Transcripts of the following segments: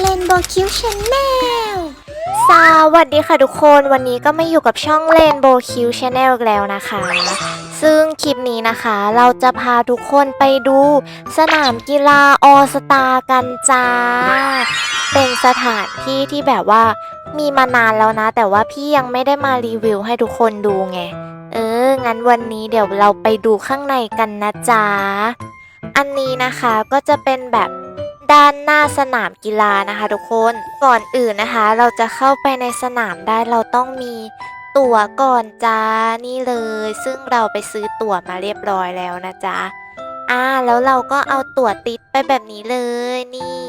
เลนโบคิวชาแนลสวัสดีค่ะทุกคนวันนี้ก็มาอยู่กับช่อง Rainbow Q Channel อีกแล้วนะคะ ซึ่งคลิปนี้นะคะเราจะพาทุกคนไปดูสนามกีฬาออสตากันจ้า เป็นสถานที่ที่แบบว่ามีมานานแล้วนะ แต่ว่าพี่ยังไม่ได้มารีวิวให้ทุกคนดูไง เออ งั้นวันนี้เดี๋ยวเราไปดูข้างในกันนะจ๊ะ อันนี้นะคะก็จะเป็นแบบ ด้านหน้าสนามกีฬานะคะทุกคนก่อนอื่นนะคะ เราจะเข้าไปในสนามได้เราต้องมีตั๋วก่อนจ้านี่เลย ซึ่งเราไปซื้อตั๋วมาเรียบร้อยแล้วนะจ๊ะอ่าแล้วเราก็เอาตั๋วติดไปแบบนี้เลยนี่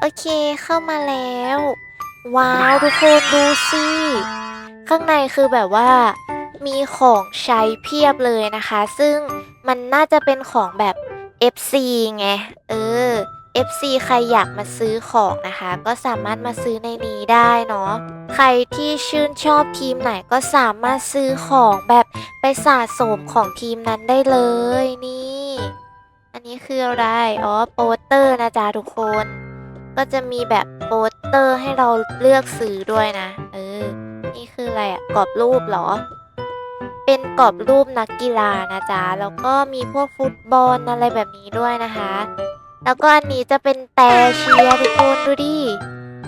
โอเคเข้ามาแล้ว ว้าวทุกคนดูสิข้างในคือแบบว่ามีของใช้เพียบเลยนะคะ ซึ่งมันน่าจะเป็นของแบบ FC ไง เออ FC ใครอยากมาซื้อของนะคะ ก็สามารถมาซื้อในนี้ได้เนาะใครที่ชื่นชอบทีมไหนก็สามารถซื้อของแบบไปสะสมของทีมนั้นได้เลยนี่ อันนี้คืออะไร อ๋อโปสเตอร์นะจ๊ะทุกคน ก็จะมีแบบโปสเตอร์ให้เราเลือกซื้อด้วยนะ เออ นี่คืออะไรอะกรอบรูปเหรอ เป็นกรอบรูปนักกีฬานะจ๊ะ แล้วก็มีพวกฟุตบอลอะไรแบบนี้ด้วยนะคะ แล้วก็อันนี้จะเป็นแต่เชียร์ทุกคนดูดิ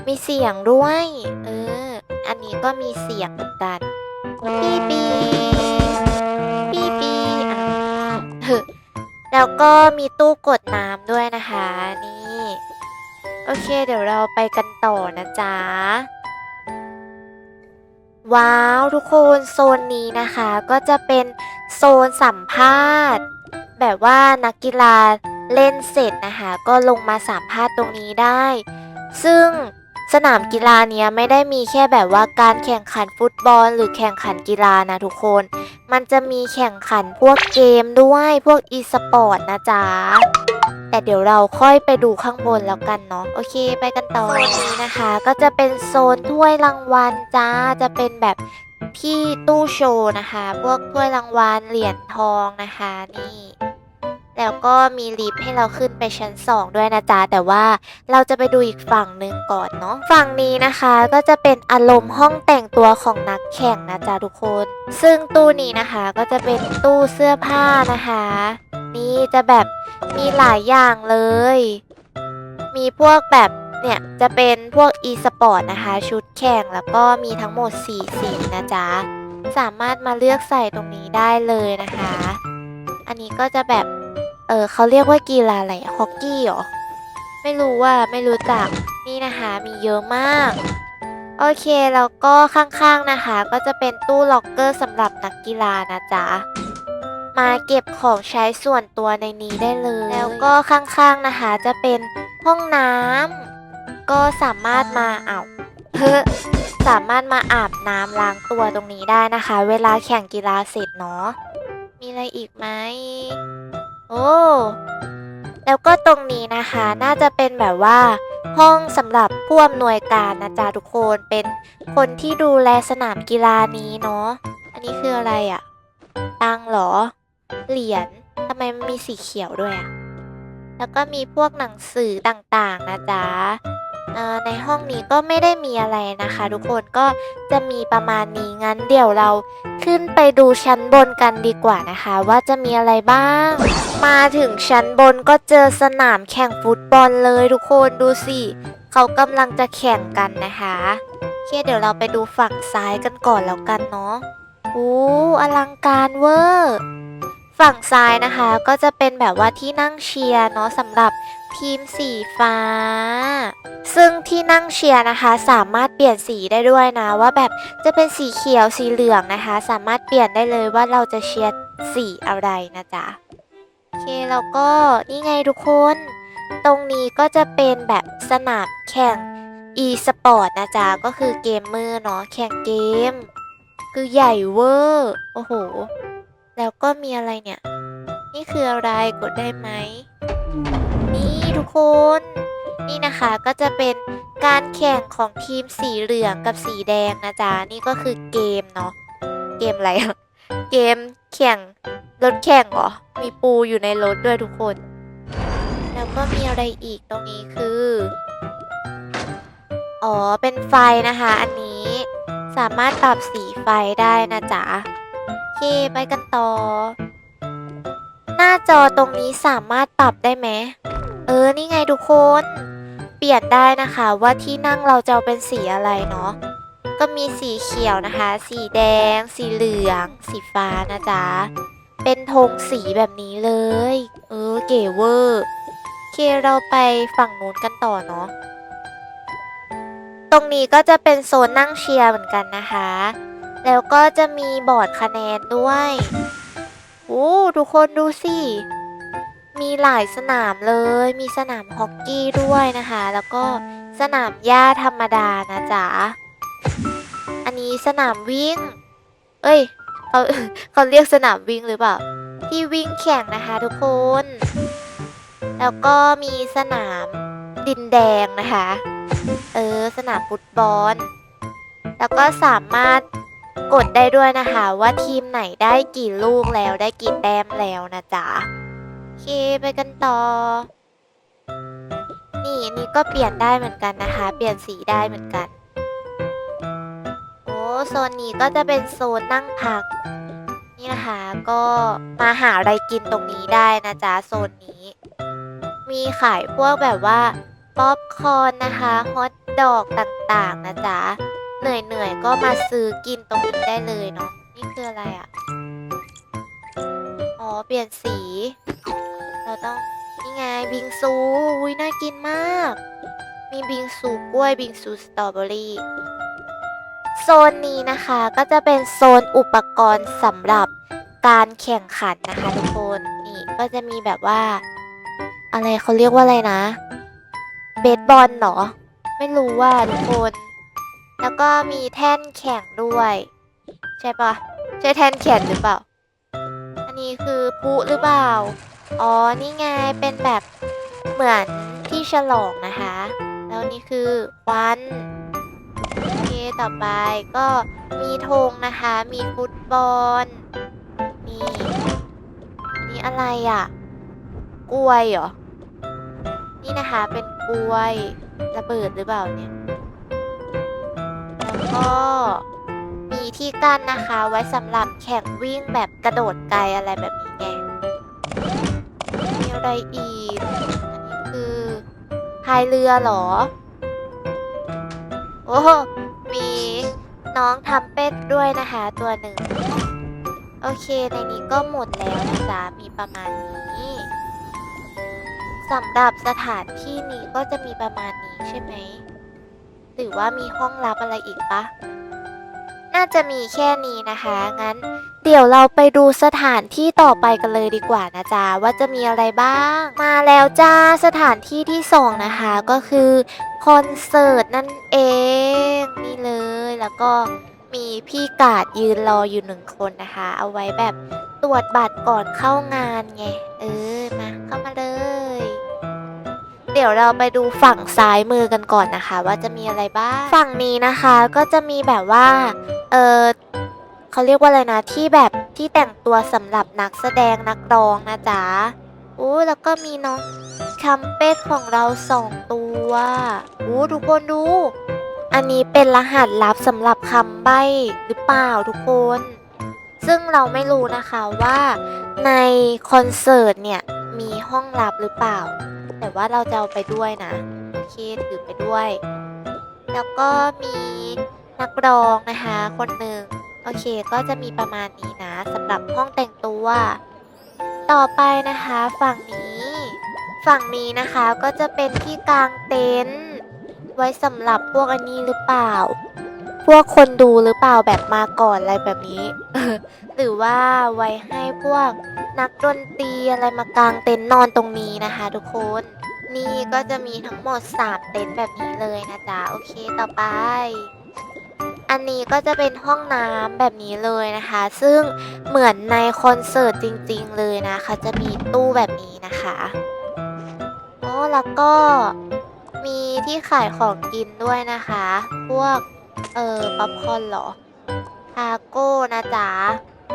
มีเสียงด้วย เออ อันนี้ก็มีเสียงเหมือนกันปีปีปีปีอะเฮ้อแล้วก็มีตู้กดน้ำด้วยนะคะ นี่ โอเค เดี๋ยวเราไปกันต่อนะจ๊ะ ว้าวทุกคนโซนนี้นะคะ ก็จะเป็นโซนสัมภาษณ์ แบบว่านักกีฬา เล่นเสร็จนะคะก็ลงมาสัมภาษณ์ตรงนี้ได้ ซึ่งสนามกีฬาเนี้ยไม่ได้มีแค่แบบว่าการแข่งขันฟุตบอล หรือแข่งขันกีฬานะทุกคน มันจะมีแข่งขันพวกเกมด้วยพวกอีสปอร์ตนะจ๊ะแต่เดี๋ยวเราค่อยไปดูข้างบนแล้วกันเนาะโอเคไปกันต่อโซนนี้นะคะ ก็จะเป็นโซนถ้วยรางวัลจ้าจะเป็นแบบที่ตู้โชว์นะคะ พวกถ้วยรางวัลเหรียญทองนะคะนี่ แล้วก็มีลิฟต์ให้เราขึ้นไปชั้น 2 ด้วยนะจ๊ะ แต่ว่าเราจะไปดูอีกฝั่งหนึ่งก่อนเนาะฝั่งนี้นะคะก็จะเป็นอารมณ์ห้องแต่งตัวของนักแข่งนะจ๊ะทุกคน ซึ่งตู้นี้นะคะก็จะเป็นตู้เสื้อผ้านะคะ นี่จะแบบมีหลายอย่างเลย มีพวกแบบเนี่ยจะเป็นพวก e-sport นะคะ ชุดแข่งแล้วก็มีทั้งหมด4สีนะจ๊ะ สามารถมาเลือกใส่ตรงนี้ได้เลยนะคะ อันนี้ก็จะแบบ เออเขาเรียกว่ากีฬาอะไรฮอกกี้เหรอ ไม่รู้ว่าไม่รู้จักนี่นะคะมีเยอะมาก โอเคแล้วก็ข้างๆนะคะ ก็จะเป็นตู้ล็อกเกอร์สำหรับนักกีฬานะจ๊ะมาเก็บของใช้ส่วนตัวในนี้ได้เลย แล้วก็ข้างๆนะคะจะเป็นห้องน้ำก็สามารถมาเอาวเฮ้อสามารถมาอาบน้ำล้างตัวตรงนี้ได้นะคะ เวลาแข่งกีฬาเสร็จเนาะมีอะไรอีกไหม โอ้ แล้วก็ตรงนี้นะคะน่าจะเป็นแบบว่า ห้องสำหรับผู้อำนวยการนะจ๊ะทุกคนเป็นคนที่ดูแลสนามกีฬานี้เนาะอันนี้คืออะไรอะตังหรอ เหรียญทำไมมันมีสีเขียวด้วยอะแล้วก็มีพวกหนังสือต่างๆนะจ๊ะ ในห้องนี้ก็ไม่ได้มีอะไรนะคะ ทุกคนก็จะมีประมาณนี้งั้นเดี๋ยวเราขึ้นไปดูชั้นบนกันดีกว่านะคะ ว่าจะมีอะไรบ้าง มาถึงชั้นบนก็เจอสนามแข่งฟุตบอลเลยทุกคนดูสิเขากำลังจะแข่งกันนะคะโอเคเดี๋ยวเราไปดูฝั่งซ้ายกันก่อนแล้วกันเนาะโอ้อลังการเวอร์ ฝั่งซ้ายนะคะก็จะเป็นแบบว่าที่นั่งเชียร์เนาะสำหรับ ทีมสีฟ้า ซึ่งที่นั่งเชียร์นะคะ สามารถเปลี่ยนสีได้ด้วยนะ ว่าแบบจะเป็นสีเขียวสีเหลืองนะคะ สามารถเปลี่ยนได้เลยว่าเราจะเชียร์สีอะไรนะจ๊ะโอเคแล้วก็นี่ไงทุกคน ตรงนี้ก็จะเป็นแบบสนามแข่ง e-sport นะจ๊ะ ก็คือเกมเมอร์เนาะแข่งเกม คือใหญ่เวอร์โอ้โห แล้วก็มีอะไรเนี่ย นี่คืออะไรกดได้ไหมนี่ ทุกคน นี่นะคะก็จะเป็นการแข่งของทีมสีเหลืองกับสีแดงนะจ๊ะ นี่ก็คือเกมเนาะ เกมอะไรเกมแข่งรถแข่งเหรอ มีปูอยู่ในรถด้วยทุกคน แล้วก็มีอะไรอีกตรงนี้คือ อ๋อ เป็นไฟนะคะ อันนี้สามารถปรับสีไฟได้นะจ๊ะโอเคไปกันต่อ หน้าจอตรงนี้สามารถปรับได้ไหม เออ นี่ไงทุกคน เปลี่ยนได้นะคะว่าที่นั่งเราจะเอาเป็นสีอะไรเนาะ ก็มีสีเขียวนะคะ สีแดง สีเหลือง สีฟ้านะจ๊ะ เป็นธงสีแบบนี้เลย เออ เก๋เวอร์เคเราไปฝั่งนู้นกันต่อเนาะ ตรงนี้ก็จะเป็นโซนนั่งเชียร์เหมือนกันนะคะ แล้วก็จะมีบอร์ดคะแนนด้วย โอ้ ทุกคนดูสิ มีหลายสนามเลย มีสนามฮอกกี้ด้วยนะคะ แล้วก็สนามหญ้าธรรมดานะจ๊ะ อันนี้สนามวิ่ง เอ้ยเขาเขาเรียกสนามวิ่งหรือเปล่า ที่วิ่งแข่งนะคะทุกคน แล้วก็มีสนามดินแดงนะคะ เออ สนามฟุตบอล แล้วก็สามารถกดได้ด้วยนะคะ ว่าทีมไหนได้กี่ลูกแล้วได้กี่แต้มแล้วนะจ๊ะ เคไปกันต่อ นี่นี่ก็เปลี่ยนได้เหมือนกันนะคะ เปลี่ยนสีได้เหมือนกัน โอ้โซนนี้ก็จะเป็นโซนนั่งพัก นี่นะคะก็มาหาอะไรกินตรงนี้ได้นะจ๊ะโซนนี้ มีขายพวกแบบว่าป๊อปคอร์นนะคะฮอทดอกต่างๆนะจ๊ะเหนื่อยๆก็มาซื้อกินตรงนี้ได้เลยเนาะนี่คืออะไรอะ่ะอ๋อเปลี่ยนสี ต้องนี่ไงบิงซูอุ้ยน่ากินมาก มีบิงซูกล้วยบิงซูสตรอเบอรี่โซนนี้นะคะก็จะเป็นโซนอุปกรณ์สำหรับการแข่งขันนะคะทุกคนนี่ก็จะมีแบบว่า อะไรเขาเรียกว่าอะไรนะเบสบอลเหรอไม่รู้ว่าทุกคน แล้วก็มีแท่นแข่งด้วย ใช่ปะใช่แท่นแข่งหรือเปล่า อันนี้คือพุหรือเปล่า อ๋อ นี่ไง เป็นแบบเหมือนที่ฉลองนะคะ แล้วนี่คือควันโอเคต่อไปก็มีธงนะคะ มีฟุตบอล นี่นนี้อะไรอะ กล้วยเหรอ นี่นะคะเป็นกล้วยระเบิดหรือเปล่าเนี่ย แล้วก็มีที่กั้นนะคะ ไว้สำหรับแข่งวิ่งแบบกระโดดไกลอะไรแบบนี้ อะไรอีก อันนี้คือพายเรือเหรอ โอ้โหมีน้องทำเป็ดด้วยนะคะตัวหนึ่ง โอเคในนี้ก็หมดแล้วนะจ๊ะมีประมาณนี้สำหรับสถานที่นี้ก็จะมีประมาณนี้ใช่ไหมหรือว่ามีห้องลับอะไรอีกปะ น่าจะมีแค่นี้นะคะ งั้น เดี๋ยวเราไปดูสถานที่ต่อไปกันเลยดีกว่านะจ๊ะว่าจะมีอะไรบ้าง มาแล้วจ้าสถานที่ที่สองนะคะก็คือคอนเสิร์ตนั่นเองนี่เลยแล้วก็มีพี่กาดยืนรออยู่หนึ่งคนนะคะ เอาไว้แบบตรวจบัตรก่อนเข้างานไง เออ มาเข้ามาเลย เดี๋ยวเราไปดูฝั่งซ้ายมือกันก่อนนะคะ ว่าจะมีอะไรบ้าง ฝั่งนี้นะคะก็จะมีแบบว่า เออเขาเรียกว่าอะไรนะ ที่แบบที่แต่งตัวสำหรับนักแสดงนักร้องนะจ๊ะอู้แล้วก็มีน้องคัมเป็ดของเราสองตัวอู้ทุกคนดู อันนี้เป็นรหัสลับสำหรับคำใบ้หรือเปล่าทุกคน ซึ่งเราไม่รู้นะคะว่าในคอนเสิร์ตเนี่ยมีห้องลับหรือเปล่า แต่ว่าเราจะเอาไปด้วยนะโอเคถือไปด้วย แล้วก็มีนักร้องนะคะ คนหนึ่งโอเคก็จะมีประมาณนี้นะสำหรับห้องแต่งตัว ต่อไปนะคะฝั่งนี้ ฝั่งนี้นะคะก็จะเป็นที่กางเต็นท์ไว้สำหรับพวกอันนี้หรือเปล่า พวกคนดูหรือเปล่าแบบมาก่อนอะไรแบบนี้ หรือว่าไว้ให้พวกนักดนตรีอะไรมากางเต็นท์นอนตรงนี้นะคะทุกคน นี่ก็จะมีทั้งหมด 3 เต็นท์แบบนี้เลยนะจ๊ะ โอเคต่อไป อันนี้ก็จะเป็นห้องน้ำแบบนี้เลยนะคะ ซึ่งเหมือนในคอนเสิร์ตจริงๆเลยนะคะ จะมีตู้แบบนี้นะคะโอ้แล้วก็มีที่ขายของกินด้วยนะคะ พวก เออ ป๊อปคอนเหรอ ทาโก้นะจ๊ะ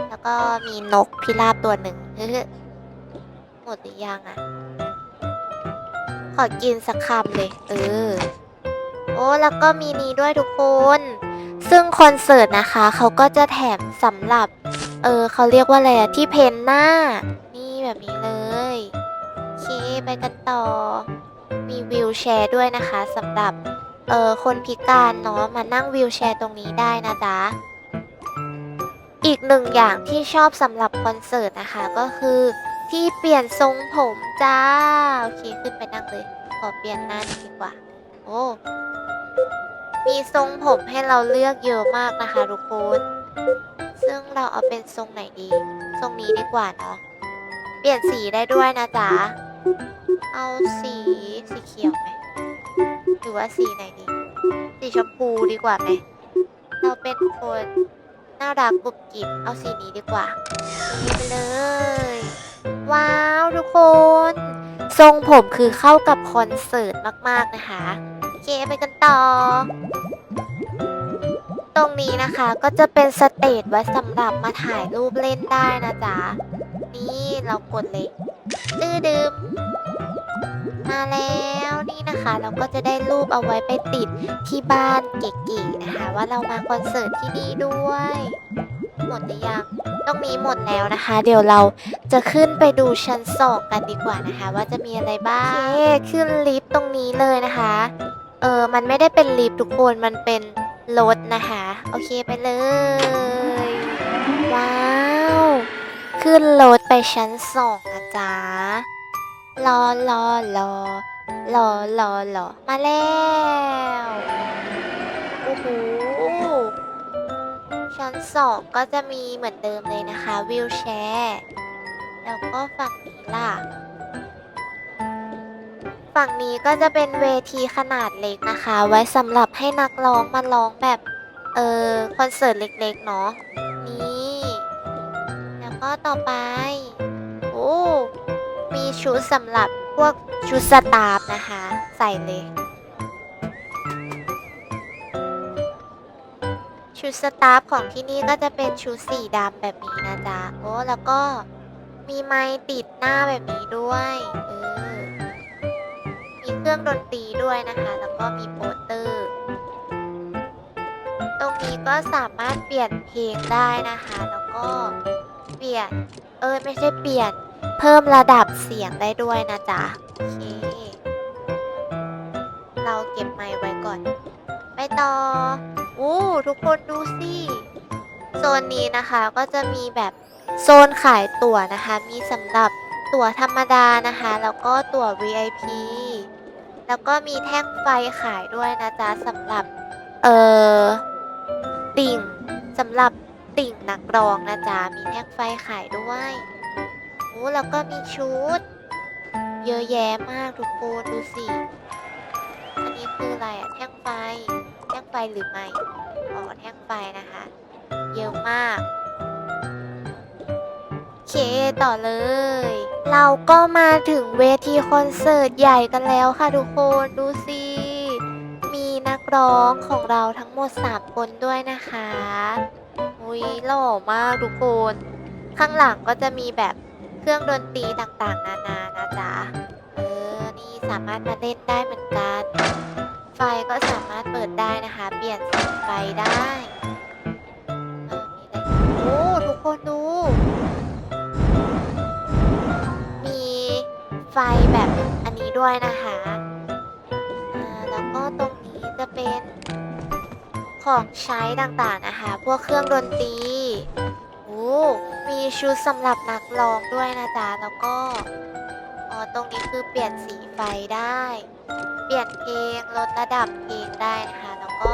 แล้วก็มีนกพิราบตัวหนึ่งหมดหรือยังอะ่ะ ขอกินสักคำเลย เออ โอ้ แล้วก็มีนี้ด้วยทุกคน ซึ่งคอนเสิร์ตนะคะ เขาก็จะแถมสำหรับ เออ เขาเรียกว่าอะไรอะที่เพนหน้า นี่แบบนี้เลยโอเคไปกันต่อ มีวิวแชร์ด้วยนะคะสำหรับ เออคนพิการเนาะมานั่งวิวแชร์ตรงนี้ได้นะจ๊ะอีกหนึ่งอย่างที่ชอบสำหรับคอนเสิร์ตนะคะก็คือที่เปลี่ยนทรงผมจ้าโอเคขึ้นไปนั่งเลยขอเปลี่ยนหน้านี้ดีกว่า โอ้ มีทรงผมให้เราเลือกเยอะมากนะคะทุกคนซึ่งเราเอาเป็นทรงไหนดี ทรงนี้ดีกว่าเนาะเปลี่ยนสีได้ด้วยนะจ๊ะ เอาสีสีเขียวไหม หรือว่าสีไหนดี สีชมพูดีกว่าไหม เราเป็นคนน่ารักกรุบกริบเอาสีนี้ดีกว่านี่ไปเลย ว้าวทุกคน ทรงผมคือเข้ากับคอนเสิร์ตมาก ๆ นะคะ โอเคไปกันต่อ ตรงนี้นะคะก็จะเป็นสเตจไว้สำหรับมาถ่ายรูปเล่นได้นะจ๊ะ นี่เรากดเลยดื้อดึมมาแล้ว นี่นะคะ เราก็จะได้รูปเอาไว้ไปติดที่บ้านเก๋ๆนะคะว่าเรามาคอนเสิร์ตที่นี่ด้วย หมดหรือยังตรงนี้หมดแล้วนะคะ เดี๋ยวเราจะขึ้นไปดูชั้นสองกันดีกว่านะคะ ว่าจะมีอะไรบ้างโอเคขึ้นลิฟต์ตรงนี้เลยนะคะ เออมันไม่ได้เป็นลิฟต์ทุกคนมันเป็นรถนะคะ โอเคไปเลย ว้าว ขึ้นรถไปชั้นสองนะจ๊ะรอรอรอ รอรอรอมาแล้วโอ้โหชั้นสองก็จะมีเหมือนเดิมเลยนะคะวิวแชร์แล้วก็ฝั่งนี้ล่ะ ฝั่งนี้ก็จะเป็นเวทีขนาดเล็กนะคะ ไว้สำหรับให้นักร้องมาร้องแบบเออคอนเสิร์ตเล็กๆเนาะนี่แล้วก็ต่อไปโอ้มีชุดสำหรับพวกชุดสตาฟ นะคะ ใส่เลย ชุดสตาฟของที่นี่ก็จะเป็นชุดสีดำแบบนี้นะจ๊ะ โอ้ แล้วก็มีไม้ติดหน้าแบบนี้ด้วยเออมีเครื่องดนตรีด้วยนะคะ แล้วก็มีโปสเตอร์ ตรงนี้ก็สามารถเปลี่ยนเพลงได้นะคะ แล้วก็เปลี่ยน เออไม่ใช่เปลี่ยน เพิ่มระดับเสียงได้ด้วยนะจ๊ะ โอเค เราเก็บไมค์ไว้ก่อน ไปต่ออู้ทุกคนดูสิโซนนี้นะคะก็จะมีแบบโซนขายตั๋วนะคะ มีสำหรับตั๋วธรรมดานะคะ แล้วก็ตั๋ว VIP แล้วก็มีแท่งไฟขายด้วยนะจ๊ะสำหรับ เอ่อ ติ่งสำหรับติ่งนักร้องนะจ๊ะ มีแท่งไฟขายด้วยโอ้แล้วก็มีชุด เยอะแยะมากทุกคนดูสิ อันนี้คืออะไรอะแท่งไฟ แท่งไฟหรือไม่อ๋อแท่งไฟนะคะ เยอะมากเคต่อเลย เราก็มาถึงเวทีคอนเสิร์ตใหญ่กันแล้วค่ะทุกคนดูสิ มีนักร้องของเราทั้งหมด 3 คนด้วยนะคะอุ้ยหล่อมากทุกคน ข้างหลังก็จะมีแบบเครื่องดนตรีต่างๆ นานานะจ๊ะ สามารถมาเล่นได้เหมือนกัน ไฟก็สามารถเปิดได้นะคะ เปลี่ยนสีไฟได้มีอะไรโอ้ทุกคนดู มีไฟแบบอันนี้ด้วยนะคะแล้วก็ตรงนี้จะเป็นของใช้ต่างๆนะคะ พวกเครื่องดนตรีโอ้มีชุดสำหรับนักร้องด้วยนะจ๊ะ แล้วก็ ตรงนี้คือเปลี่ยนสีไฟได้ เปลี่ยนเพลงลดระดับเพลงได้นะคะ แล้วก็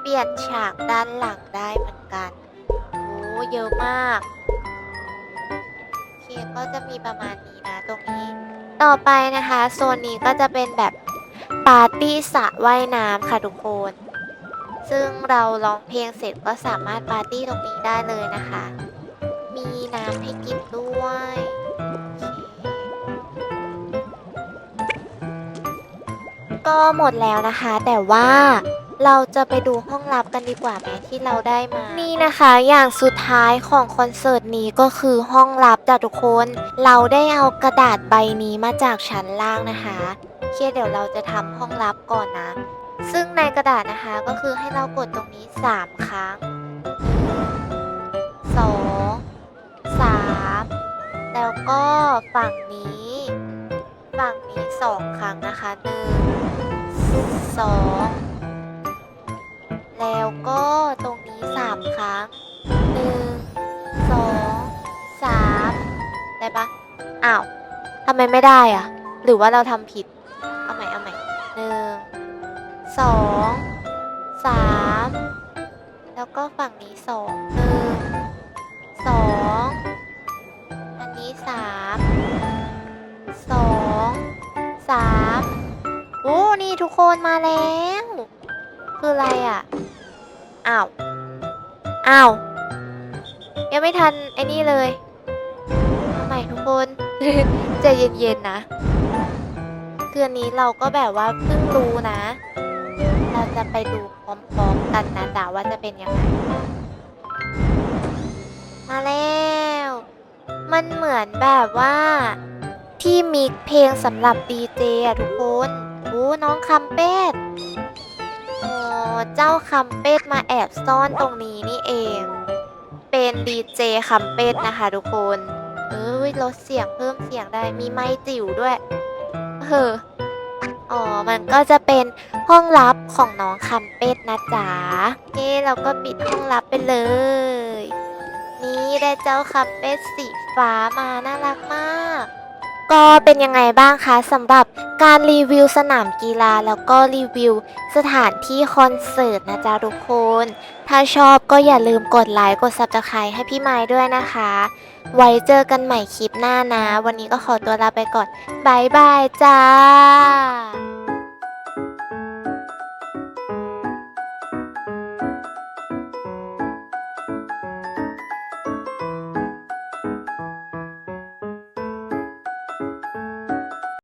เปลี่ยนฉากด้านหลังได้เหมือนกันโอ้เยอะมากโอเคก็จะมีประมาณนี้นะตรงนี้ ต่อไปนะคะโซนนี้ก็จะเป็นแบบปาร์ตี้สระว่ายน้ำค่ะทุกคน ซึ่งเราร้องเพลงเสร็จก็สามารถปาร์ตี้ตรงนี้ได้เลยนะคะ มีน้ำให้กินด้วย ก็หมดแล้วนะคะ แต่ว่าเราจะไปดูห้องลับกันดีกว่าไหมที่เราได้มา นี่นะคะอย่างสุดท้ายของคอนเสิร์ตนี้ก็คือห้องลับจ้ะทุกคน เราได้เอากระดาษใบนี้มาจากชั้นล่างนะคะโอเคเดี๋ยวเราจะทำห้องลับก่อนนะ ซึ่งในกระดาษนะคะก็คือให้เรากดตรงนี้ 3 ครั้ง 2 3 แล้วก็ฝั่งนี้ ฝั่งนี้ 2 ครั้งนะคะ 1 2 แล้วก็ตรงนี้ 3 ครั้ง 1 2 3 ได้ปะอ้าวทำไมไม่ได้อะหรือว่าเราทำผิด เอาใหม่ เอาใหม่หนึ่งสองสามแล้วก็ฝั่งนี้สองหนึ่งสองอันนี้สามสองสามโอ้ นี่ทุกคนมาแล้ว อะไรอะ อ้าว อ้าว ยังไม่ทันไอ้นี่เลยใหม่ทุกคนใจเย็นๆนะคืออันนี้เราก็แบบว่าเพิ่งรู้นะ เราจะไปดูพร้อมๆกันนะจ๊ะว่าจะเป็นยังไง มาแล้ว มันเหมือนแบบว่าที่มิกเพลงสำหรับดีเจอะทุกคนโอ้น้องคัมเป็ด เจ้าคัมเป็ดมาแอบซ่อนตรงนี้นี่เอง เป็นดีเจคัมเป็ดนะคะทุกคน เอ้ยลดเสียงเพิ่มเสียงได้มีไมค์จิ๋วด้วยเอออ๋อ มันก็จะเป็นห้องลับของน้องคัมเป็ดนะจ๊ะเอ้เราก็ปิดห้องลับไปเลย นี่ได้เจ้าคัมเป็ดสีฟ้ามาน่ารักมาก ก็เป็นยังไงบ้างคะสำหรับ การรีวิวสนามกีฬาแล้วก็รีวิวสถานที่คอนเสิร์ตนะจ๊ะทุกคน ถ้าชอบก็อย่าลืมกดไลค์กด subscribe ให้พี่ไม้ด้วยนะคะ ไว้เจอกันใหม่คลิปหน้านะ วันนี้ก็ขอตัวลาไปก่อนบายบายจ้า